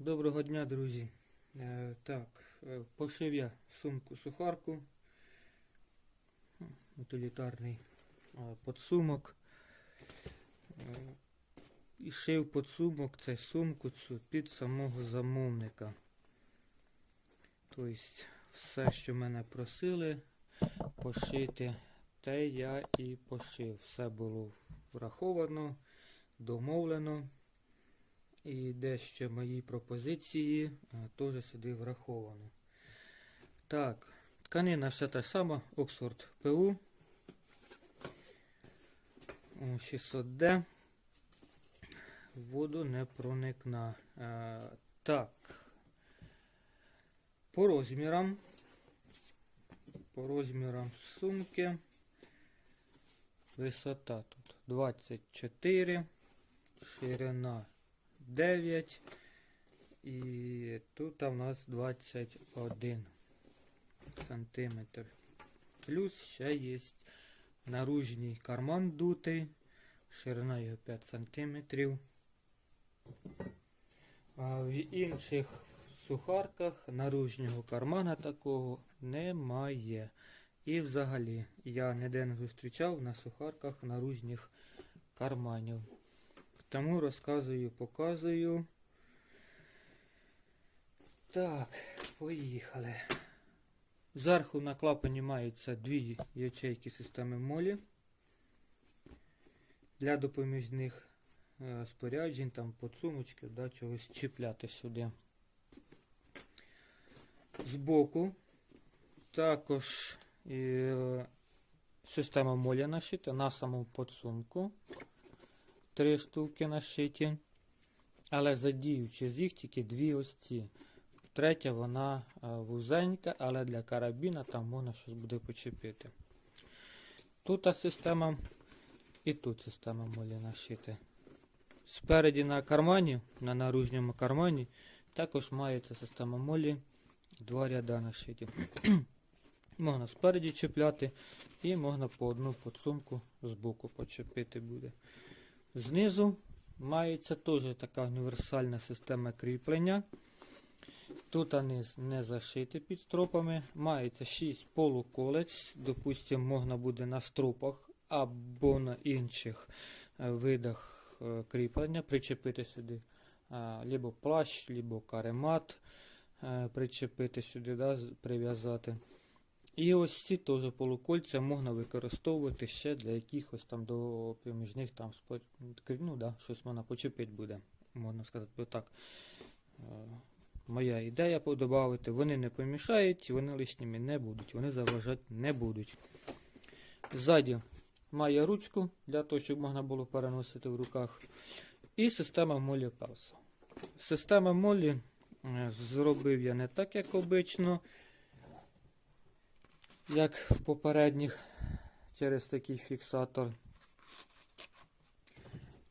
Доброго дня, друзі. Е, так, е, пошив я сумку сухарку. Утилітарний е, подсумок. І шив подсумок цей сумку цю під самого замовника. Тобто, все, що мене просили пошити, те я і пошив. Все було враховано, домовлено. І дещо мої пропозиції е, теж сюди враховано. Так, тканина все та сама, Оксфорд ПУ 600D. Воду не проникна. Е, так. По розмірам. По розмірам сумки. Висота тут 24, ширина 9 і тут у нас 21 сантиметр. Плюс ще є наружній карман дутий, ширина його 5 сантиметрів. А в інших сухарках наружнього кармана такого немає. І взагалі я ніде не зустрічав на сухарках наружніх карманів. Тому розказую, показую. Так, поїхали. Зверху на клапані маються дві ячейки системи молі. Для допоміжних е, споряджень, там подсумочки, да, чогось чіпляти сюди. Збоку також е, система молі нашита на самому подсумку три штуки нашиті. Але задіючи з їх тільки дві ось ці. Третя вона е, вузенька, але для карабіна там можна щось буде почепити. Тут система і тут система молі нашити. Спереді на кармані, на наружньому кармані, також мається система молі, два ряда нашиті. можна спереді чіпляти і можна по одну подсумку з боку почепити буде. Знизу мається теж така універсальна система кріплення. Тут низ не зашити під стропами. Мається 6 полуколець. Допустимо, можна буде на стропах або на інших е, видах е, кріплення причепити сюди е, либо плащ, либо каремат, причепити сюди, да, прив'язати. І ось ці теж полукольця можна використовувати ще для якихось там допоміжних там спор... ну, да, щось можна почепити буде, можна сказати так. Е, Моя ідея подобавити, вони не помішають, вони лишніми не будуть, вони заважати не будуть. Ззаді має ручку для того, щоб можна було переносити в руках. І система молі пелса. Система молі е, зробив я не так, як обично як в попередніх через такий фіксатор.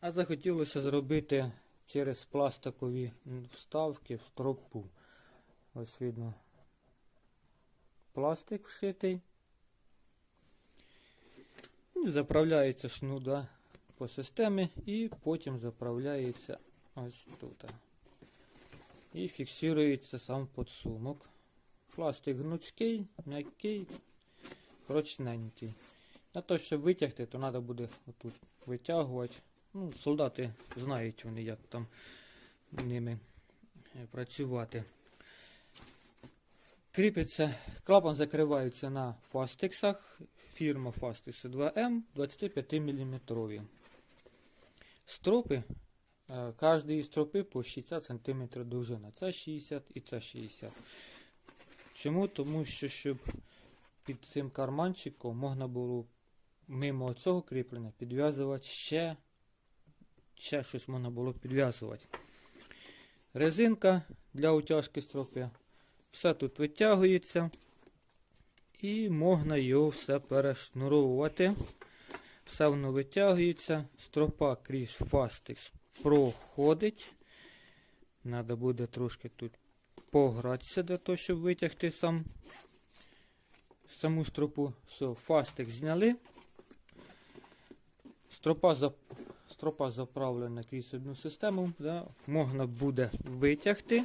А захотілося зробити через пластикові вставки в стропу. Ось видно пластик вшитий. Ну, Заправляється шнуда по системі і потім заправляється ось тут. І фіксується сам подсумок. Пластик гнучкий, м'який, прочненький. На те, щоб витягти, то треба буде отут витягувати. Ну, солдати знають вони, як там ними е, працювати. Кріпиться, клапан закривається на фастексах. Фірма Fastix 2M 25 мм. Стропи, е, кожної стропи по 60 см довжина. Це 60 і це 60 Чому? Тому що щоб під цим карманчиком можна було мимо цього кріплення підв'язувати ще, ще щось можна було підв'язувати. Резинка для утяжки стропи. Все тут витягується. І можна його все перешнуровувати. Все воно витягується. Стропа крізь фастекс проходить. Треба буде трошки тут погратися для того, щоб витягти сам саму стропу. Все, фастик зняли. Стропа, за, стропа заправлена крізь одну систему, да, можна буде витягти,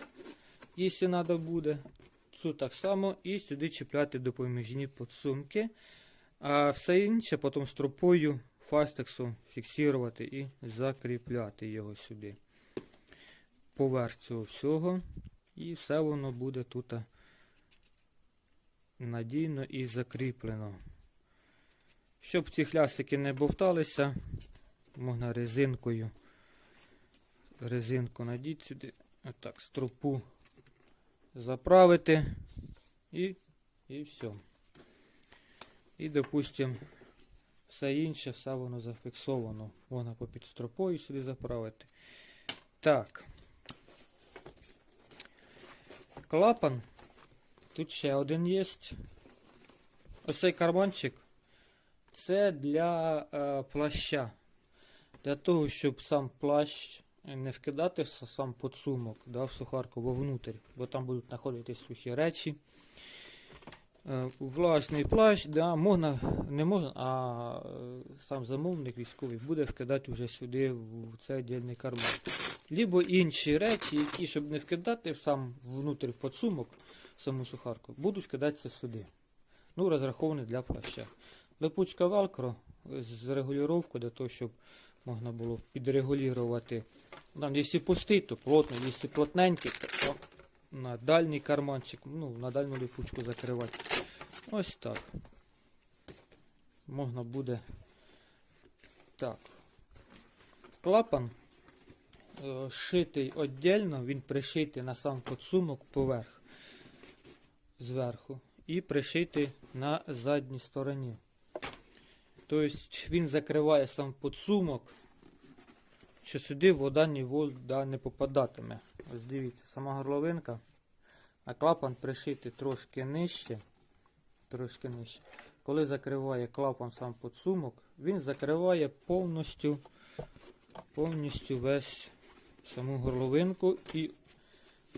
якщо треба буде. Цю так само і сюди чіпляти допоміжні підсумки. А все інше потім стропою фастексом фіксувати і закріпляти його сюди. Поверх цього всього. І все воно буде тут надійно і закріплено. Щоб ці хлястики не бовталися, можна резинкою. Резинку надіть сюди. Отак, стропу заправити і, і все. І, допустим, все інше, все воно зафіксовано. Можна попід стропою сюди заправити. Так. Клапан. Тут ще один є. Ось цей карманчик. Це для е, плаща. Для того, щоб сам плащ не вкидати в сам подсумок да, в сухарку вовнутрь, бо там будуть знаходитись сухі речі. Е, влажний плащ, да, можна, не можна, а е, сам замовник військовий буде вкидати вже сюди в цей віддільний карман. Либо інші речі, які, щоб не вкидати в сам внутрь подсумок, в саму сухарку, будуть вкидатися сюди. Ну, розрахований для плаща. Липучка велкро з регулювання для того, щоб можна було підрегулювати. Там, якщо пустий, то плотно, якщо плотненький, то на дальній карманчик, ну, на дальню липучку закривати. Ось так. Можна буде. Так. Клапан шитий віддільно, він пришитий на сам подсумок поверх зверху і пришитий на задній стороні. Тобто він закриває сам подсумок, що сюди вода ні вода не попадатиме. Ось дивіться, сама горловинка, а клапан пришитий трошки нижче. Трошки нижче. Коли закриває клапан сам подсумок, він закриває повністю, повністю весь саму горловинку і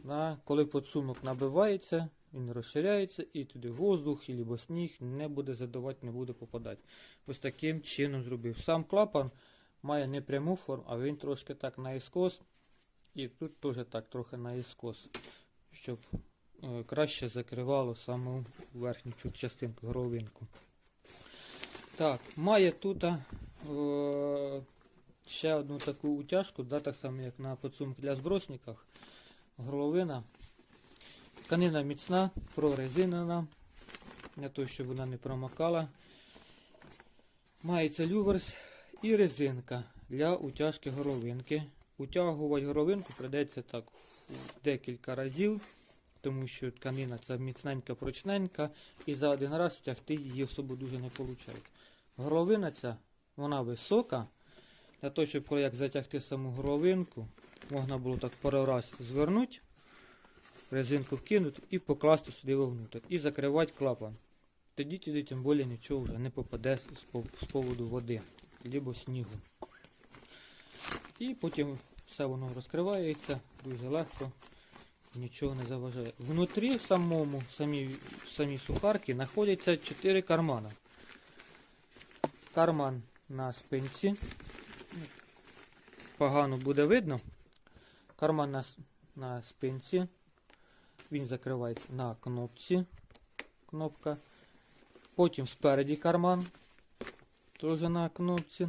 на, коли подсумок набивається, він розширяється і туди воздух або сніг не буде задавати, не буде попадати. Ось таким чином зробив. Сам клапан має не пряму форму, а він трошки так наіскос. І тут теж так трохи наіскос, щоб е, краще закривало саму верхню частинку, горловинку. Так, має тут е, ще одну таку утяжку, да, так само як на подсумку для збросниках. Горловина. Тканина міцна, прорезинена, для того, щоб вона не промокала. Мається люверс і резинка для утяжки горловинки. Утягувати горловинку придеться так декілька разів, тому що тканина ця міцненька, прочненька, і за один раз втягти її особо дуже не виходить. Горловина ця, вона висока, для того, щоб як затягти саму горловинку, можна було так пару раз звернути, резинку вкинути і покласти сюди вовнутрь. І закривати клапан. Тоді туди тим більше нічого вже не попаде з, з пов- з поводу води, або снігу. І потім все воно розкривається дуже легко, нічого не заважає. Внутрі самому, в самій сухарці знаходяться 4 кармана. Карман на спинці. Погано буде видно. Карман на, на спинці. Він закривається на кнопці. Кнопка. Потім спереді карман. Теж на кнопці.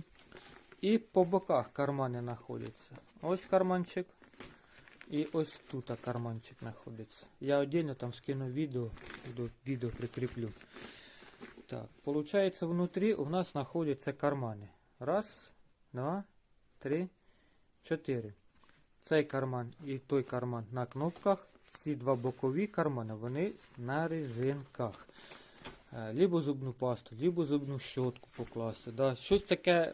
І по боках кармани знаходяться. Ось карманчик. І ось тут карманчик знаходиться. Я отдельно там скину відео, до відео прикріплю. Так, получается внутри у нас знаходяться кармани. Раз, два, три, чотири. Цей карман і той карман на кнопках. Ці два бокові кармани, вони на резинках. Е, Либо зубну пасту, либо зубну щотку покласти. Да. Щось таке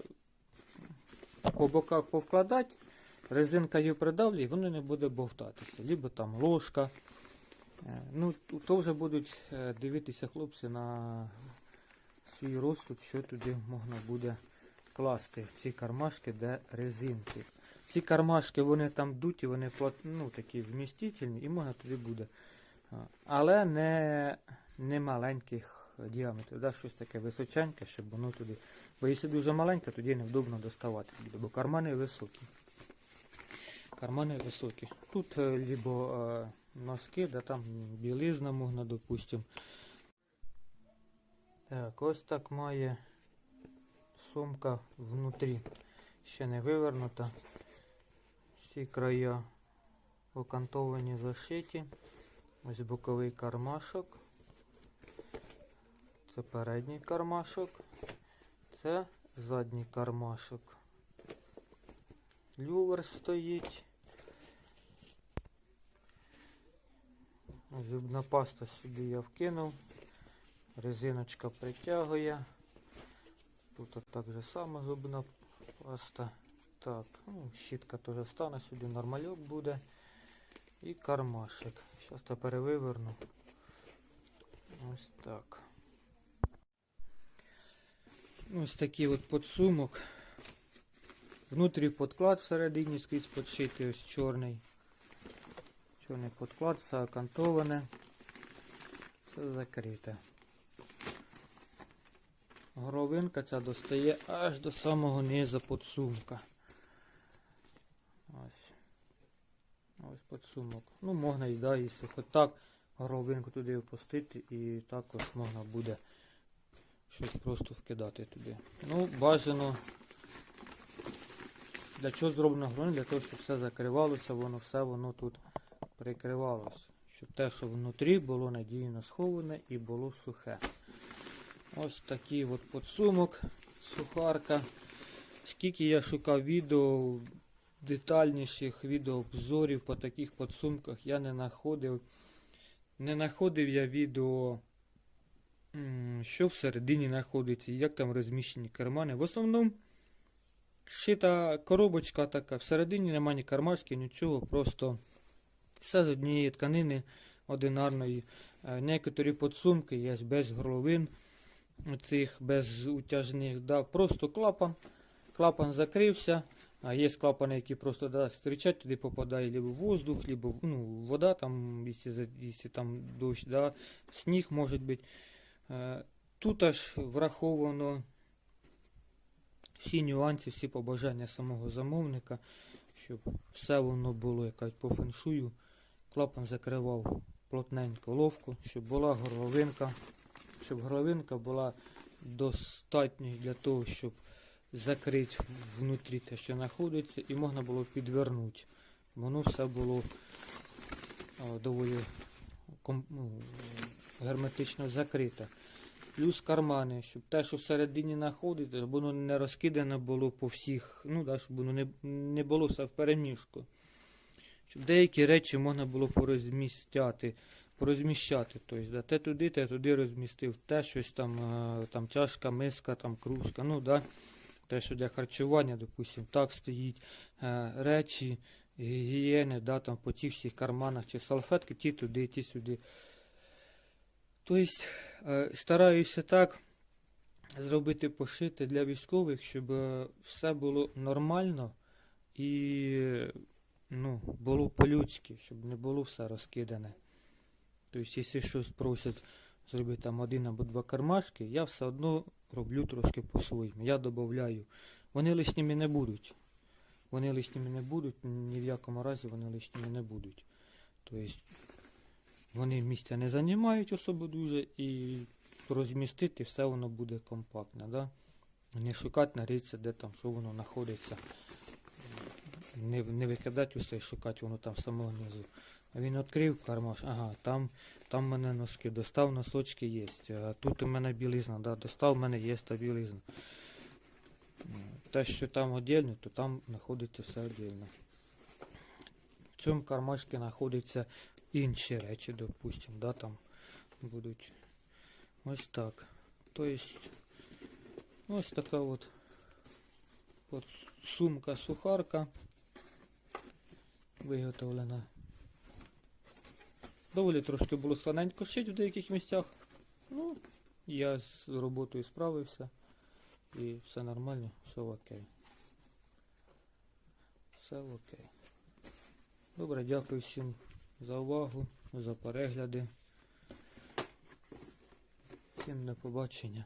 по боках повкладати, резинка її придавлює, і воно не буде бовтатися. Либо там ложка. Е, Ну, то вже будуть е, дивитися хлопці на свій розсуд, що туди можна буде класти ці кармашки, де резинки. Ці кармашки вони там дуті, вони ну, такі вмістительні і можна туди буде. Але не, не маленьких діаметрів, да, щось таке височеньке, щоб воно туди. Бо якщо дуже маленьке, тоді невдобно доставати буде, бо кармани високі. Кармани високі. Тут е, либо е, носки, да там білизна можна, допустим. Так, ось так має сумка внутрі. Ще не вивернута. Всі края окантовані зашиті. Ось боковий кармашок. Це передній кармашок. Це задній кармашок. Лювер стоїть. Зубна паста сюди я вкинув. Резиночка притягує. Тут так же само зубна паста. Так, ну, щітка теж стане, сюди нормальок буде. І кармашек. Зараз я перевиверну. Ось так. Ось такий от подсумок. Внутрі подклад всередині скрізь подшитий, ось чорний. Чорний подклад, все окантоване. Все закрите. Горовинка ця достає аж до самого низу подсумка. Ось. Ось подсумок. Ну, можна і да, якщо хоч так горовинку туди опустити і також можна буде щось просто вкидати туди. Ну, бажано. Для чого зроблено горовинка? Для того, щоб все закривалося, воно все воно тут прикривалося. Щоб те, що внутрі було надійно сховане і було сухе. Ось такий от подсумок, сухарка. Скільки я шукав відео, детальніших відеообзорів по таких подсумках, я не знаходив. Не знаходив я відео, що всередині знаходиться, як там розміщені кармани. В основному шита коробочка така, всередині немає ні кармашки, нічого, просто все з однієї тканини одинарної. Е, Некоторі подсумки є без горловин цих без утяжних, да, просто клапан. Клапан закрився. А є клапани, які просто да, стрічать, туди попадає либо воздух, либо ну, вода, там, якщо, якщо там дощ, да, сніг може бути. Е, Тут аж враховано всі нюанси, всі побажання самого замовника, щоб все воно було якось по феншую. Клапан закривав плотненько ловко, щоб була горловинка, щоб горловинка була достатньою для того, щоб закрити внутрі те, що знаходиться, і можна було підвернути. Воно все було е, доволі ну, герметично закрите. Плюс кармани, щоб те, що всередині знаходиться, щоб воно не розкидане було по всіх, ну да, щоб воно не, не було все в переміжку. Щоб деякі речі можна було порозмістяти, порозміщати. Тобто, да, те туди, те туди розмістив, те щось там, е, там чашка, миска, там кружка, ну да, те, що для харчування, допустим, так стоїть е, речі, гігієни, да, там по тих всіх карманах чи салфетки, ті туди, ті сюди. Тобто е, стараюся так зробити пошити для військових, щоб е, все було нормально і ну, було по-людськи, щоб не було все розкидане. Тобто, якщо щось просять зробити там один або два кармашки, я все одно роблю трошки по-своєму. Я додаю. Вони лишніми не будуть. Вони лишніми не будуть, ні в якому разі вони лишніми не будуть. Тобто вони місця не займають особо дуже і розмістити все воно буде компактне. Да? Не шукати на річці, де там, що воно знаходиться. Не, не викидати усе і шукати воно там самого низу. Він відкрив кармаш, ага, там, там в мене носки, достав носочки є. А тут у мене білизна, да, достав, в мене є та білизна. Те, що там віддільно, то там знаходиться все віддільно. В цьому кармашці знаходяться інші речі, допустим, да, там будуть ось так. Тобто, ось така от, от сумка-сухарка виготовлена. Доволі трошки було складненько шити в деяких місцях. Ну, я з роботою справився і все нормально, все окей. Все окей. Добре, дякую всім за увагу, за перегляди. Всім до побачення.